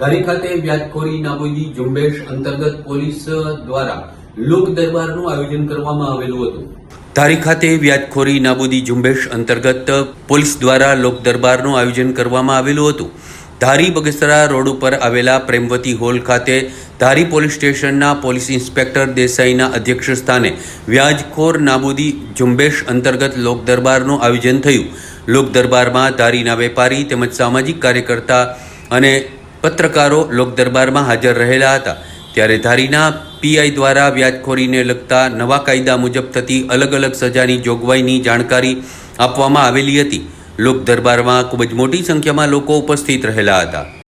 ધારી ખાતે વ્યાજખોરી નાબૂદી ઝુંબેશ અંતર્ગત પોલીસ દ્વારા લોક દરબારનું આયોજન કરવામાં આવેલું હતું. ધારી ખાતે વ્યાજખોરી નાબૂદી ઝુંબેશ અંતર્ગત પોલીસ દ્વારા લોક દરબારનું આયોજન કરવામાં આવેલું હતું. ધારી બગસરા રોડ ઉપર આવેલા પ્રેમવતી હોલ ખાતે ધારી પોલીસ સ્ટેશનના પોલીસ ઇન્સ્પેક્ટર દેસાઈના અધ્યક્ષ સ્થાને વ્યાજખોર નાબૂદી ઝુંબેશ અંતર્ગત લોક દરબારનું આયોજન થયું. લોક દરબારમાં ધારીના વેપારી તેમજ સામાજિક કાર્યકર્તા અને પત્રકારો લોકદરબારમાં હાજર રહેલા હતા. ત્યારે ધારીના પીઆઈ દ્વારા વ્યાજખોરીને લગતા નવા કાયદા મુજબ થતી અલગ અલગ સજાની જોગવાઈની જાણકારી આપવામાં આવેલી હતી. લોકદરબારમાં ખૂબ જ મોટી સંખ્યામાં લોકો ઉપસ્થિત રહેલા હતા.